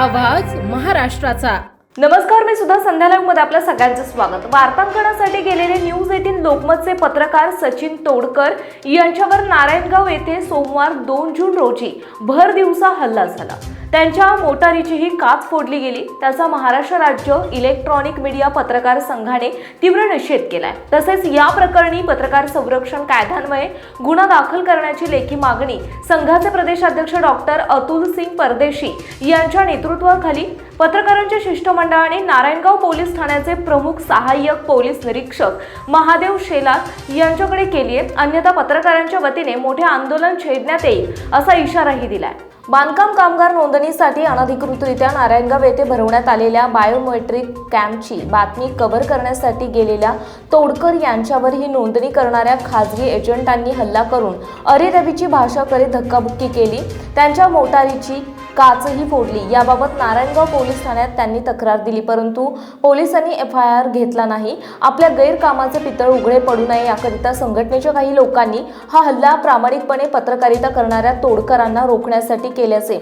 आवाज महाराष्ट्राचा. नमस्कार मी सुद्धा संध्या मध्ये आपल्या सगळ्यांचं स्वागत. वार्तांकनासाठी गेलेले न्यूज एटीन लोकमतचे पत्रकार सचिन तोडकर यांच्यावर नारायणगाव येथे सोमवार दोन जून रोजी भर दिवसा हल्ला झाला. त्यांच्या मोटारीचीही काच फोडली गेली. त्याचा महाराष्ट्र राज्य इलेक्ट्रॉनिक मीडिया पत्रकार संघाने तीव्र निषेध केलाय. तसेच या प्रकरणी पत्रकार संरक्षण कायद्यान्वये गुन्हा दाखल करण्याची लेखी मागणी संघाचे प्रदेशाध्यक्ष डॉक्टर अतुल सिंग परदेशी यांच्या नेतृत्वाखाली पत्रकारांच्या शिष्टमंडळाने नारायणगाव पोलीस ठाण्याचे प्रमुख सहाय्यक पोलीस निरीक्षक महादेव शेलार यांच्याकडे केली आहे अन्यथा पत्रकारांच्या वतीने मोठे आंदोलन छेडण्यात येईल असा इशाराही दिलाय. बांधकाम कामगार नोंदणीसाठी अनधिकृतरित्या नारायणगाव येथे भरवण्यात आलेल्या बायोमेट्रिक कॅम्पची बातमी कव्हर करण्यासाठी गेलेल्या तोडकर यांच्यावर ही नोंदणी करणाऱ्या खाजगी एजंटांनी हल्ला करून अरेरवीची भाषा करीत धक्काबुक्की केली. त्यांच्या मोटारीची काचही फोडली. याबाबत नारायणगाव पोलीस ठाण्यात त्यांनी तक्रार दिली. परंतु पोलिसांनी एफ आय आर घेतला नाही. आपल्या गैरकामाचे पितळ उघडे पडू नये याकरिता संघटनेच्या काही लोकांनी हा हल्ला प्रामाणिकपणे पत्रकारिता करणाऱ्या तोडकरांना रोखण्यासाठी केल्याचे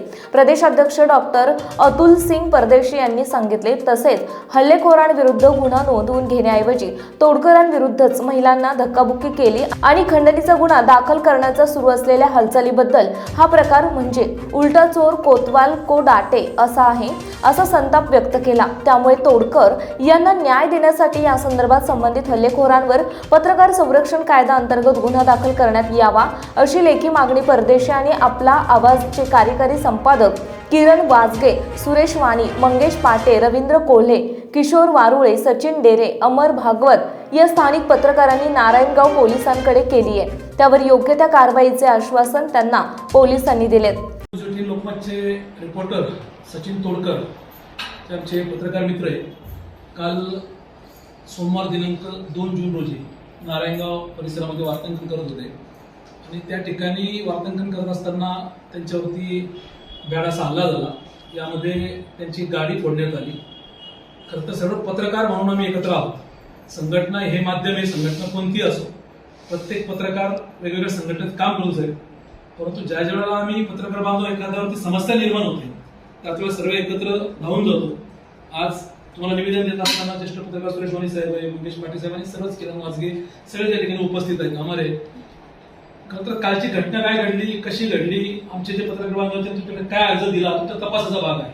अध्यक्ष डॉक्टर अतुल सिंग परदेशी यांनी सांगितले तसेच हल्लेखोरांविरुद्ध गुन्हा नोंदवून घेण्याऐवजी तोडकरांविरुद्धच महिलांना धक्काबुक्की केली आणि खंडणीचा गुन्हा दाखल करण्याचा सुरू असलेल्या हालचालीबद्दल हा प्रकार म्हणजे उलटा चोर कोतवाल को डाटे असा आहे असा संताप व्यक्त केला. त्यामुळे तोडकर यांना न्याय देण्यासाठी या संदर्भात संबंधित हल्लेखोरांवर पत्रकार संरक्षण कायदा अंतर्गत गुन्हा दाखल करण्यात यावा अशी लेखी मागणी परदेशी आणि आपला आवाजचे कार्यकारी संपादक किरण वाजगे सुरेश वाणी मंगेश पाटे रवींद्र कोल्हे किशोर वारुळे सचिन डेरे अमर भागवत या स्थानिक पत्रकारांनी नारायणगाव पोलिसांकडे केली आहे. त्यावर योग्य त्या कारवाईचे आश्वासन त्यांना पोलिसांनी दिलेत. लोकमतचे रिपोर्टर सचिन तोडकर आमचे पत्रकार मित्र आहे काल सोमवार दिनांक दोन जून रोजी नारायणगाव परिसरामध्ये वार्तांकन करत होते. आणि त्या ठिकाणी वार्तांकन करत असताना त्यांच्यावरती भ्याडाचा हल्ला झाला. यामध्ये त्यांची गाडी फोडण्यात आली. खरं तर सर्व पत्रकार म्हणून आम्ही एकत्र आहोत. संघटना हे माध्यम आहे संघटना कोणती असो. प्रत्येक पत्रकार वेगवेगळ्या संघटनेत काम करू शकतो. परंतु ज्या ज्या वेळेला आम्ही पत्रकार बांधव एखाद्यावरती समस्या निर्माण होते त्यात वेळेस सर्व एकत्र धावून जातो. आज तुम्हाला निवेदन देत असताना ज्येष्ठ पत्रकार सुरेश वाणी साहेब आहे मंगेश पाटील साहेब आणि सर्वच किरण वाजगे सगळे त्या ठिकाणी उपस्थित आहेत. आम्हाला खरं तर कालची घटना काय घडली कशी घडली आमचे जे पत्रकार बांधव आहेत, तुमच्याकडे काय अर्ज दिला तो तपासाचा भाग आहे.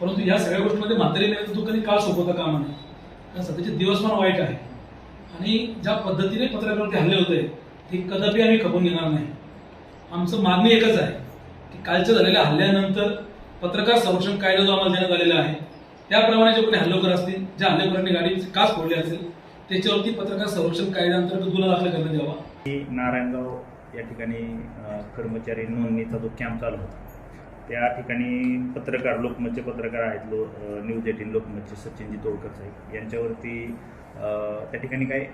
परंतु या सगळ्या गोष्टीमध्ये म्हातारी तो कधी काळ सोपवता कामा नये. कारण सध्याचे दिवसमान वाईट आहे. आणि ज्या पद्धतीने पत्रकारांवरती हल्ले होते ते कदापि आम्ही खपून घेणार नाही. आमचं मागणी एकच आहे की कालच्या झालेल्या हल्ल्यानंतर पत्रकार संरक्षण कायदा जो आम्हाला देण्यात आलेला आहे. त्याप्रमाणे जे कोणी हल्लेकर असतील ज्या हल्लेकरांनी गाडीची काच फोडली असेल त्याच्यावरती पत्रकार संरक्षण कायद्याअंतर्गत गुन्हा दाखल करण्यात यावा. की नारायणगाव या ठिकाणी कर्मचारी नोंदणीचा जो कॅम्प चालू होता त्या ठिकाणी पत्रकार लोकमतचे पत्रकार आहेत लो न्यूज एटीन लोकमतचे सचिनजी तोडकर साहेब. यांच्यावरती त्या ठिकाणी काय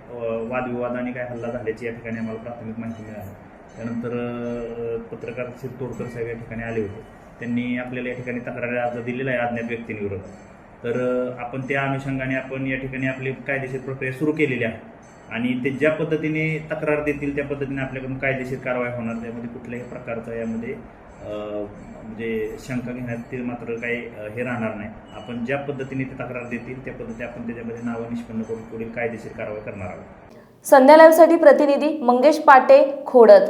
वादविवाद आणि काय हल्ला झाल्याची या ठिकाणी आम्हाला प्राथमिक माहिती मिळाली. त्यानंतर पत्रकार श्री तोडकर साहेब या ठिकाणी आले होते. त्यांनी आपल्याला या ठिकाणी तक्रारी अर्ज दिलेला आहे अज्ञात व्यक्तींविरोधात. तर आपण त्या अनुषंगाने आपण या ठिकाणी आपली कायदेशीर प्रक्रिया सुरू केलेली आहे. आणि ते ज्या पद्धतीने तक्रार देतील त्या पद्धतीने आपल्याकडून कायदेशीर कारवाई होणार. त्यामध्ये कुठल्याही प्रकारचा यामध्ये म्हणजे शंका घेण्यात ते मात्र काही हे राहणार नाही. आपण ज्या पद्धतीने ते तक्रार देतील त्या पद्धतीने आपण त्याच्यामध्ये नावं निष्पन्न करून पुढील कायदेशीर कारवाई करणार आहोत. संध्या लाईव्हसाठी प्रतिनिधी मंगेश पाटे खोडत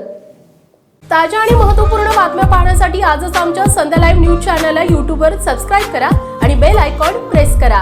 ताज्या आणि महत्त्वपूर्ण बातम्या पाहण्यासाठी आजच आमच्या संध्या लाईव्ह न्यूज चॅनलला यूट्यूबवर सबस्क्राईब करा. आणि बेल आयकॉन प्रेस करा.